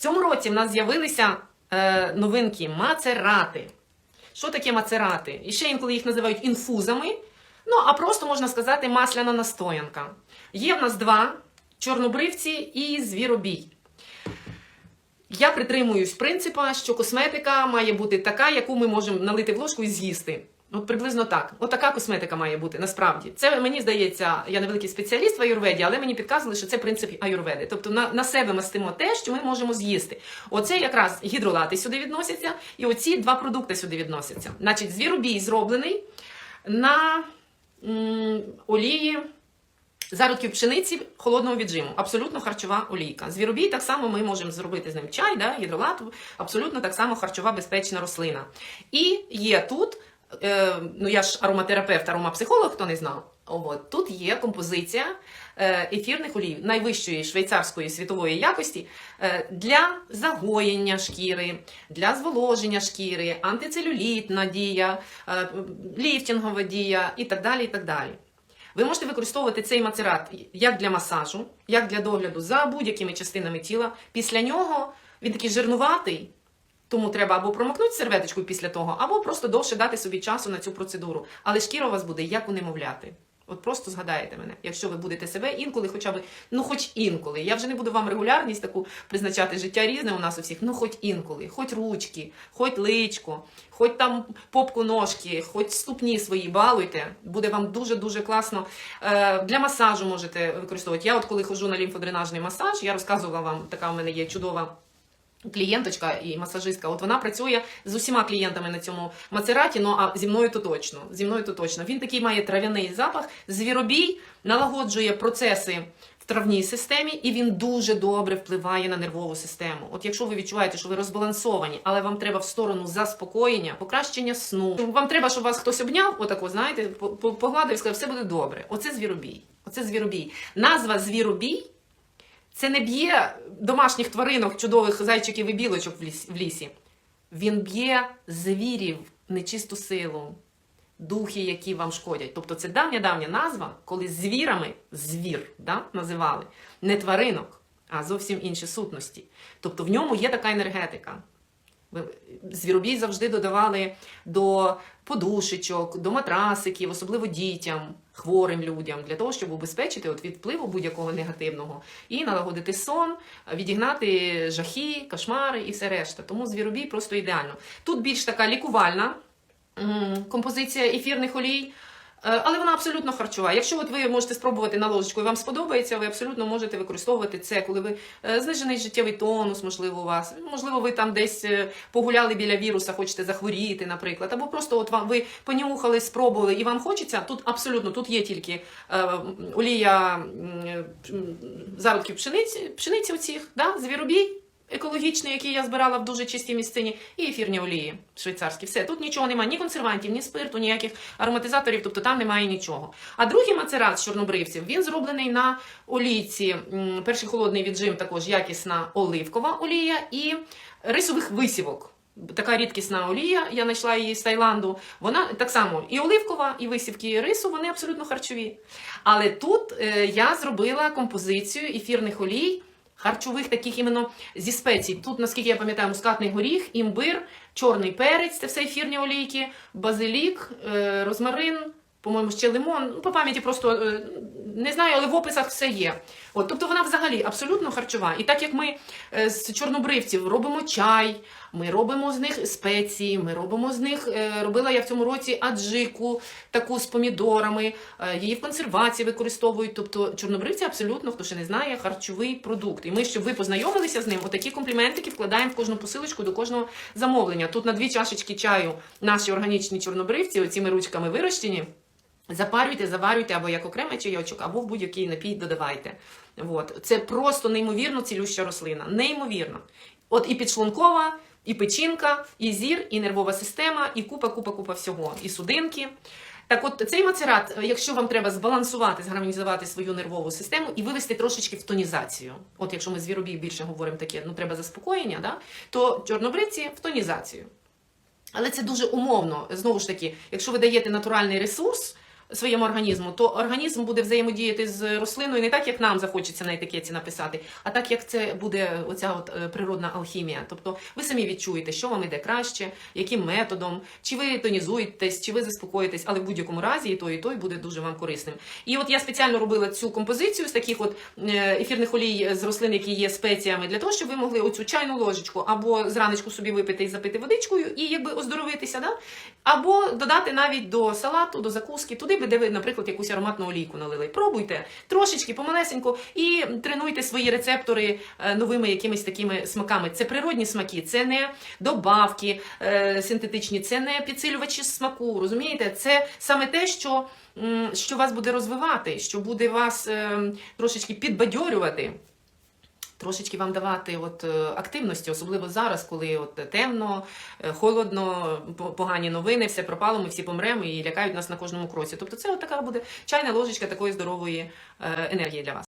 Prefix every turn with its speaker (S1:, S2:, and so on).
S1: цьому році в нас з'явилися е, новинки мацерати. Що таке мацерати? І ще інколи їх називають інфузами. Ну, а просто можна сказати масляна настоянка. Є в нас два чорнобривці і звіробій. Я притримуюсь принципа, що косметика має бути така, яку ми можемо налити в ложку і з'їсти. От приблизно так. От така косметика має бути насправді. Це мені здається, я не великий спеціаліст в аюрведі, але мені підказували, що це принцип аюрведи. Тобто на, на себе мастимо те, що ми можемо з'їсти. Оце якраз гідролати сюди відносяться, і оці два продукти сюди відносяться. Значить, звіробій зроблений на м, олії зародків пшениці холодного віджиму. Абсолютно харчова олійка. Звіробій так само ми можемо зробити з ним чай, да, гідролат, абсолютно так само харчова безпечна рослина. І є тут, е, ну я ж ароматерапевт, аромапсихолог, хто не знав. От, тут є композиція е, ефірних олій найвищої швейцарської світової якості е, для загоєння шкіри, для зволоження шкіри, антицелюлітна дія, е, ліфтингова дія і так далі. І так далі. Ви можете використовувати цей мацерат як для масажу, як для догляду за будь-якими частинами тіла. Після нього він такий жирнуватий, тому треба або промокнути серветочкою після того, або просто довше дати собі часу на цю процедуру. Але шкіра у вас буде як у немовляти. От просто згадаєте мене, якщо ви будете себе інколи, хоча б, ну хоч інколи. Я вже не буду вам регулярність таку призначати життя різне у нас у всіх. Ну хоч інколи, хоч ручки, хоч личко, хоч там попку ножки, хоч ступні свої балуйте. Буде вам дуже дуже класно. Е, для масажу можете використовувати. Я, от коли ходжу на лімфодренажний масаж, я розказувала вам, така в мене є чудова. Клієнточка і масажистка, от вона працює з усіма клієнтами на цьому мацераті, ну а зі мною то точно. Зі мною то точно. Він такий має трав'яний запах. Звіробій налагоджує процеси в травній системі, і він дуже добре впливає на нервову систему. От якщо ви відчуваєте, що ви розбалансовані, але вам треба в сторону заспокоєння, покращення сну. Вам треба, щоб вас хтось обняв, отако, знаєте, по- по- погладив і сказав, все буде добре. Оце звіробій. Оце звіробій. Назва звіробій. Це не б'є домашніх тваринок, чудових зайчиків і білочок в ліс- в лісі. Він б'є звірів, нечисту силу, духи, які вам шкодять. Тобто це давня-давня назва, коли звірами звір да, називали не тваринок, а зовсім інші сутності. Тобто в ньому є така енергетика. Звіробій завжди додавали до подушечок, до матрасиків, особливо дітям, хворим людям, для того, щоб убезпечити від впливу будь-якого негативного і налагодити сон, відігнати жахи, кошмари і все решта. Тому звіробій просто ідеально. Тут більш така лікувальна композиція ефірних олій. Е, Але вона абсолютно харчова. Якщо от ви можете спробувати на ложечку і вам сподобається, ви абсолютно можете використовувати це, коли ви е, знижений життєвий тонус, можливо, у вас. Можливо, ви там десь е, погуляли біля віруса, хочете захворіти, наприклад. Або просто от вам ви понюхали, спробували, і вам хочеться. Тут абсолютно тут є тільки олія зародків пшениці, пшениці оцих, да, звіробій. Екологічний, який я збирала в дуже чистій місцині, і ефірні олії швейцарські. Все, тут нічого немає, ні консервантів, ні спирту, ніяких ароматизаторів, тобто там немає нічого. А другий мацерат з чорнобривців він зроблений на олійці. Перший холодний віджим також якісна оливкова олія і рисових висівок. Така рідкісна олія, я знайшла її з Таїланду. Вона так само і оливкова, і висівки і рису, вони абсолютно харчові. Але тут е, я зробила композицію ефірних олій харчових таких іменно зі спецій. Тут, наскільки я пам'ятаю, мускатний горіх, імбир, чорний перець, це все ефірні олійки, базилік, е, розмарин, по-моєму, ще лимон. Ну, по пам'яті просто е, не знаю, але в описах все є. От, тобто вона взагалі абсолютно харчова. І так як ми е, з чорнобривців робимо чай, ми робимо з них спеції, ми робимо з них, е, робила я в цьому році аджику, таку з помідорами, е, її в консервації використовують. Тобто чорнобривці абсолютно, хто ще не знає, харчовий продукт. І ми, щоб ви познайомилися з ним, отакі компліментики вкладаємо в кожну посилочку до кожного замовлення. Тут на дві чашечки чаю наші органічні чорнобривці, оціми ручками вирощені. Запарюйте, заварюйте або як окремий чайочок, або в будь-який напій додавайте. От. Це просто неймовірно цілюща рослина. Неймовірно. От і підшлункова, і печінка, і зір, і нервова система, і купа, купа, купа всього, і судинки. Так от цей мацерат, якщо вам треба збалансувати, згармонізувати свою нервову систему і вивести трошечки в тонізацію. От якщо ми з віробій більше говоримо таке, ну треба заспокоєння, да? то чорнобривці в тонізацію. Але це дуже умовно. Знову ж таки, якщо ви даєте натуральний ресурс, своєму організму, то організм буде взаємодіяти з рослиною не так, як нам захочеться на етикетці написати, а так, як це буде оця от е, природна алхімія. Тобто ви самі відчуєте, що вам іде краще, яким методом, чи ви тонізуєтесь, чи ви заспокоїтесь, але в будь-якому разі і той, і той буде дуже вам корисним. І от я спеціально робила цю композицію з таких от е, ефірних олій з рослин, які є спеціями, для того, щоб ви могли оцю чайну ложечку або зранечку собі випити і запити водичкою, і якби оздоровитися, да? або додати навіть до салату, до закуски, туди би, де ви, наприклад, якусь ароматну олійку налили. Пробуйте трошечки, помалесенько, і тренуйте свої рецептори е, новими якимись такими смаками. Це природні смаки, це не добавки е, синтетичні, це не підсилювачі смаку. Розумієте, це саме те, що, що вас буде розвивати, що буде вас е, трошечки підбадьорювати. Трошечки вам давати от е, активності, особливо зараз, коли от темно, е, холодно, по- погані новини, все пропало, ми всі помремо і лякають нас на кожному кроці. Тобто, це от така буде чайна ложечка такої здорової е, енергії для вас.